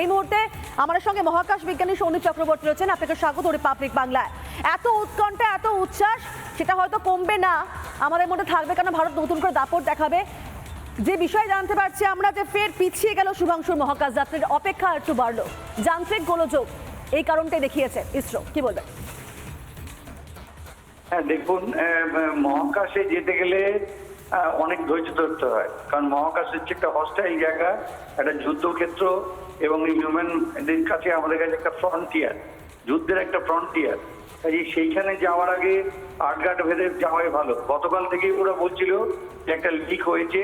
এই মুহূর্তে আমাদের সঙ্গে মহাকাশ বিজ্ঞানী সৌমিক চক্রবর্তী রয়েছেন। আপনাকে স্বাগত রিপাবলিক বাংলায়। এত উৎকণ্ঠা, এত উচ্ছ্বাস, সেটা হয়তো কমবে না। আমাদের মধ্যে থাকবে কারণ ভারত নতুন করে দাপট দেখাবে? যে বিষয়ে জানতে পারছি আমরা যে ফের পিছিয়ে গেল শুভাংশুর মহাকাশ যাত্রীর অপেক্ষা একটু বাড়লো। যান্ত্রিক গোলযোগ এই কারণটাই দেখিয়েছে ইসরো। কি বলবেন? হ্যাঁ দেখুন মহাকাশে যেতে গেলে অনেক ধৈর্য ধরতে হয়। কারণ মহাকাশ হচ্ছে একটা হস্টাইল জায়গা, একটা যুদ্ধক্ষেত্র এবং হিউম্যানদের কাছে আমাদের কাছে একটা ফ্রন্টিয়ার যুদ্ধের একটা ফ্রন্টিয়ার কাজে সেইখানে যাওয়ার আগে আটঘাট ভেদে যাওয়াই ভালো। গতকাল থেকেই ওরা বলছিল যে একটা লিক হয়েছে,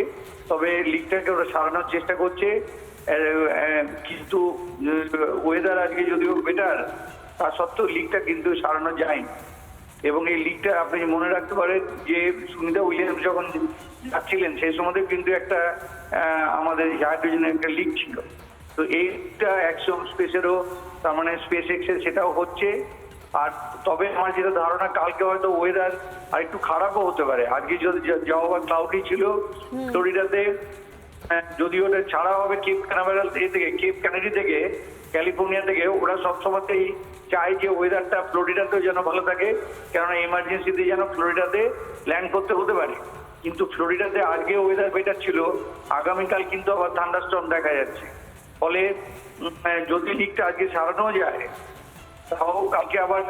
তবে লিকটাকে ওরা সারানোর চেষ্টা করছে। কিন্তু ওয়েদার আজকে যদিও বেটার তা সত্ত্বেও লিকটা কিন্তু সারানো যায়নি। এবং এই লিগটা আপনি মনে রাখতে পারেন যে সুনিতা উইলিয়ামস যখন যাচ্ছিলেন সেই সময় কিন্তু একটা আমাদের হাইড্রোজেনের একটা লিগ ছিল। তো এইটা অ্যাকশন স্পেসেরও তার মানে স্পেস এক্সের সেটাও হচ্ছে। আর তবে আমার যেটা ধারণা কালকে হয়তো ওয়েদার আর একটু খারাপও হতে পারে। আজকে যদি যাওয়া ক্লাউডি ছিল ফ্লোরিডাতে যদি ওটা ছাড়া হবে কেপ ক্যানাভেরাল এ থেকে কেপ ক্যানাডি থেকে ক্যালিফোর্নিয়া থেকে। ওরা সবসময়তেই চায় যে ওয়েদারটা ফ্লোরিডাতেও যেন ভালো থাকে, কেননা এমার্জেন্সিতে যেন ফ্লোরিডাতে ল্যান্ড করতে হতে পারে। কিন্তু ফ্লোরিডাতে আজকে ওয়েদার বেটার ছিল, আগামীকাল কিন্তু আবার থান্ডারস্টর্ম দেখা যাচ্ছে। ফলে যদি লিকটা আজকে সারানো যায় তাও কালকে আবার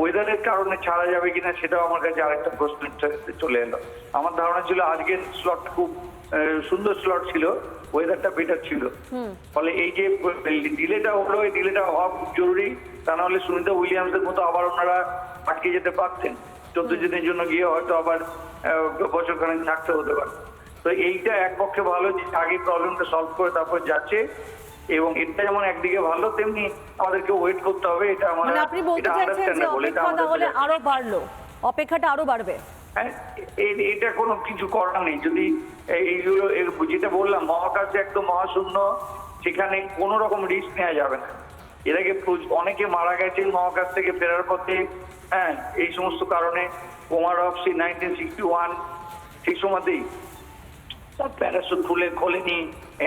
ওয়েদারের কারণে ছাড়া যাবে কিনা সেটাও আমার কাছে আরেকটা প্রশ্ন চলে এলো। আমার ধারণা ছিল আজকের স্লট খুব সুন্দর স্লট ছিল ওয়েদারটা বেটার ছিল। ফলে এই যে ডিলেটা হলো এই ডিলেটা হওয়া খুব জরুরি। তা নাহলে সুনিতা উইলিয়ামসের মতো আবার ওনারা আটকে যেতে পারতেন। চোদ্দ দিনের জন্য গিয়ে হয়তো আবার বছর খানেক থাকতে হতে পারে। তো এইটা এক পক্ষে ভালো যে আগে প্রবলেমটা সলভ করে তারপর যাচ্ছে এবং এটা যেমন একদিকে ভালো তেমনি আমাদেরকে ওয়েট করতে হবে এটা মানে আমাদের আপনি বলতে চাইছেন যে অপেক্ষা তাহলে আরও বাড়লো অপেক্ষাটা আরও বাড়বে। হ্যাঁ, এটা কোনো কিছু করার নেই যদি এইগুলো যেটা বললাম মহাকাশে একদম মহাশূন্য সেখানে কোনো রকম রিস্ক নেওয়া যাবে না। এর আগে অনেকে মারা গেছেন মহাকাশ থেকে ফেরার পথে হ্যাঁ এই সমস্ত কারণে Kumar of C nineteen sixty one সেই সময়তেই তার প্যারাসুট খুলে খোলেনি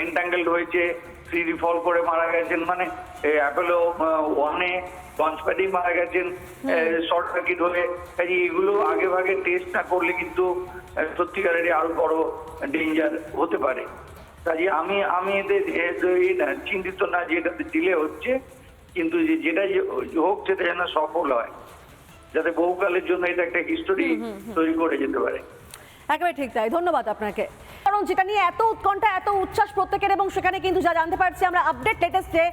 এন্টাঙ্গেলড হয়েছে ফ্রি ফল করে মারা গেছেন মানে অ্যাপেলো ওয়ানে লঞ্চপ্যাডেই মারা গেছেন। শর্ট সার্কিট হয়ে। কাজে এগুলো আগে ভাগে টেস্ট না করলে কিন্তু সত্যিকারেরই আরও বড় ডেঞ্জার হতে পারে। কাজে আমি আমি এদের চিন্তিত না যে এটাতে ডিলে হচ্ছে কিন্তু যে- যেটা যে- হোক সেটা যেন সফল হয়। যাতে বহুকালের জন্য এটা একটা হিস্টোরি তৈরি করে যেতে পারে। একেবারে ঠিক তাই। ধন্যবাদ আপনাকে। কারণ যেটা নিয়ে এত উৎকণ্ঠা, এত উচ্ছ্বাস প্রত্যেকের, এবং সেখানে কিন্তু যা জানতে পারছি, আমরা আপডেট লেটেস্টে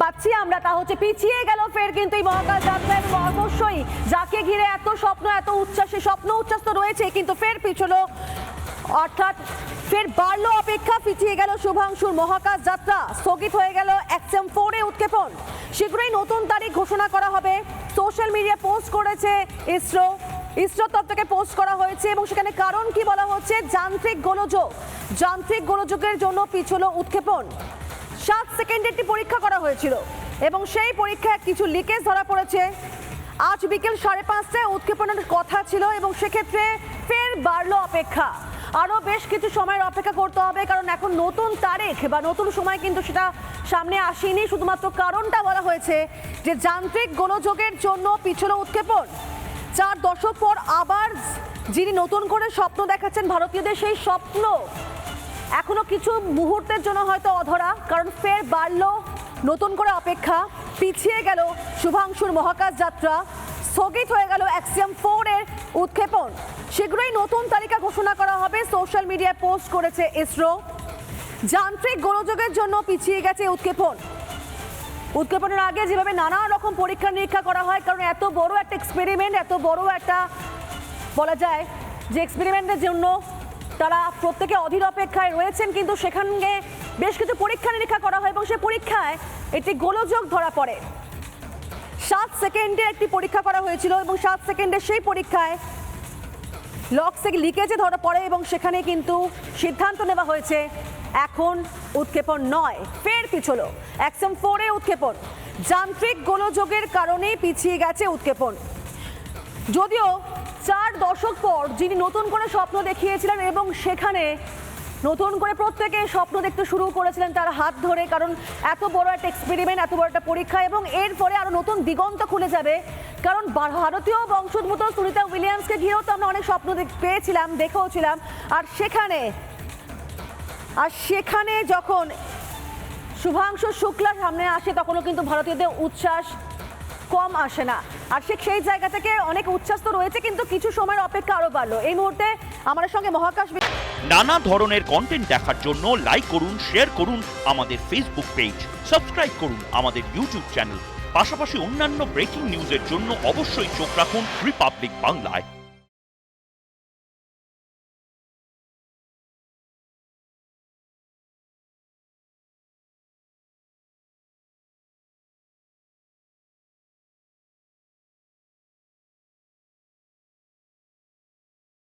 পাচ্ছি আমরা, তা হচ্ছে পিছিয়ে গেল ফের কিন্তু এই মহাকাশ যাত্রা এবং অবশ্যই যাকে ঘিরে এত স্বপ্ন, এত উচ্ছ্বাস স্বপ্ন উচ্ছ্বাস তো রয়েছে, কিন্তু ফের পিছলো, অর্থাৎ ফের বাড়লো অপেক্ষা, পিছিয়ে গেল শুভাংশুর মহাকাশ যাত্রা। স্থগিত হয়ে গেল এক্সএম ফোরে উৎক্ষেপণ। শীঘ্রই নতুন তারিখ ঘোষণা করা হবে। সোশ্যাল মিডিয়া পোস্ট করেছে ইসরো। ইসরোর থেকে পোস্ট করা হয়েছে এবং সেখানে কারণ কি বলা হচ্ছে? যান্ত্রিক গোলযোগ। যান্ত্রিক গোলযোগের জন্য পিছলো উৎক্ষেপণ। সাত সেকেন্ডে একটি পরীক্ষা করা হয়েছিল এবং সেই পরীক্ষায় কিছু লিকেজ ধরা পড়েছে। আজ বিকেল সাড়ে পাঁচটায় উৎক্ষেপণের কথা ছিল এবং সেক্ষেত্রে ফের বাড়লো অপেক্ষা। আরও বেশ কিছু সময়ের অপেক্ষা করতে হবে কারণ এখন নতুন তারিখ বা নতুন সময় কিন্তু সেটা সামনে আসেনি। শুধুমাত্র কারণটা বলা হয়েছে যে যান্ত্রিক গোলযোগের জন্য পিছলো উৎক্ষেপণ। চার দশক পর আবার যিনি নতুন করে স্বপ্ন দেখাচ্ছেন ভারতীয়দের সেই স্বপ্ন, এখনও কিছু মুহূর্তের জন্য হয়তো অধরা, কারণ ফের বাড়লো নতুন করে অপেক্ষা, পিছিয়ে গেল শুভাংশুর মহাকাশ যাত্রা, স্থগিত হয়ে গেল অ্যাক্সিয়াম ফোর এর উৎক্ষেপণ। শীঘ্রই নতুন তালিকা ঘোষণা করা হবে সোশ্যাল মিডিয়ায় পোস্ট করেছে ইসরো। যান্ত্রিক গোলযোগের জন্য পিছিয়ে গেছে উৎক্ষেপণ। উৎক্ষেপণের আগে যেভাবে নানা রকম পরীক্ষা নিরীক্ষা করা হয়, কারণ এত বড় একটা এক্সপেরিমেন্ট এত বড় একটা বলা যায় যে এক্সপেরিমেন্টের জন্য তারা প্রত্যেকে অধীর অপেক্ষায় রয়েছেন, কিন্তু সেখানে বেশ কিছু পরীক্ষা নিরীক্ষা করা হয় এবং সেই পরীক্ষায় একটি গোলযোগ ধরা পড়ে। সাত সেকেন্ডে একটি পরীক্ষা করা হয়েছিল এবং সাত সেকেন্ডে সেই পরীক্ষায় লক্সে লিকেজে ধরা পড়ে এবং সেখানে কিন্তু সিদ্ধান্ত নেওয়া হয়েছে এখন উৎক্ষেপণ নয়, ফের পিছলো অ্যাক্সম ফোরে উৎক্ষেপণ। যান্ত্রিক গোলযোগের কারণে পিছিয়ে গেছে উৎক্ষেপণ। যদিও চার দশক পর যিনি নতুন করে স্বপ্ন দেখিয়েছিলেন এবং সেখানে নতুন করে প্রত্যেকে স্বপ্ন দেখতে শুরু করেছিলেন তার হাত ধরে, কারণ এত বড় একটা এক্সপেরিমেন্ট এত বড় একটা পরীক্ষা এবং এর ফলে আরও নতুন দিগন্ত খুলে যাবে। কারণ ভারতীয় বংশোদ্ভূত সুনিতা উইলিয়ামসকে ঘিরেও তো আমরা অনেক স্বপ্ন পেয়েছিলাম দেখেওছিলাম আর সেখানে আর সেখানে যখন শুভাংশু শুক্লা সামনে আসে, তখনও কিন্তু ভারতীয়দের উচ্ছ্বাস কম আসে না। আর সে সেই জায়গা থেকে অনেক উচ্ছ্বাস তো রয়েছে, কিন্তু কিছু সময়ের অপেক্ষা আরও বাড়লো। এই মুহূর্তে আমাদের সঙ্গে মহাকাশ নানা ধরনের কন্টেন্ট দেখার জন্য লাইক করুন শেয়ার করুন আমাদের ফেসবুক পেজ সাবস্ক্রাইব করুন আমাদের ইউটিউব চ্যানেল পাশাপাশি অন্যান্য ব্রেকিং নিউজের জন্য অবশ্যই চোখ রাখুন রিপাবলিক বাংলায়